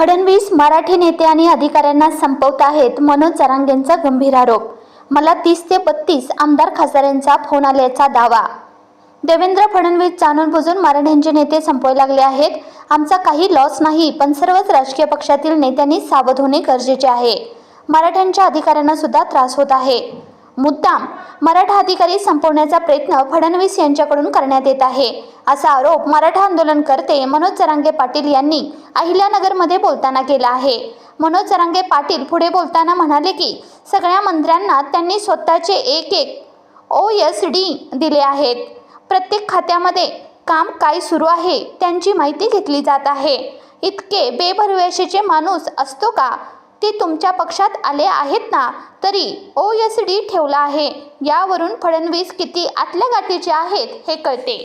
फडणवीस मराठी नेते आणि अधिकाऱ्यांना संपवत आहेत मनोज जरांगेंचा गंभीर आरोप. मला तीस ते बत्तीस आमदार खासदारांचा फोन आल्याचा दावा. देवेंद्र फडणवीस जाणून बुजून मराठ्यांचे नेते संपवायला लागले आहेत. आमचा काही लॉस नाही पण सर्वच राजकीय पक्षातील नेत्यांनी सावध होणे गरजेचे आहे. मराठ्यांच्या अधिकाऱ्यांना सुद्धा त्रास होत आहे. मुद्दाम मराठा अधिकारी संपवण्याचा प्रयत्न फडणवीस यांच्याकडून करण्यात येत आहे. असा आरोप मराठा आंदोलनकर्ते मनोज जरांगे पाटील यांनी अहिल्यानगरमध्ये बोलताना केला आहे. मनोज जरांगे पाटील पुढे बोलताना म्हणाले की सगळ्या मंत्र्यांना त्यांनी स्वतःचे एक एक ओ एस डी दिले आहेत. प्रत्येक खात्यामध्ये काम काय सुरू आहे त्यांची माहिती घेतली जात आहे. इतके बेभरवशाचे माणूस असतो का? ते तुमच्या पक्षात आले आहेत ना? तरी ओ एस डी ठेवला आहे. यावरून फडणवीस किती आतल्या गाठीचे आहेत हे कळते.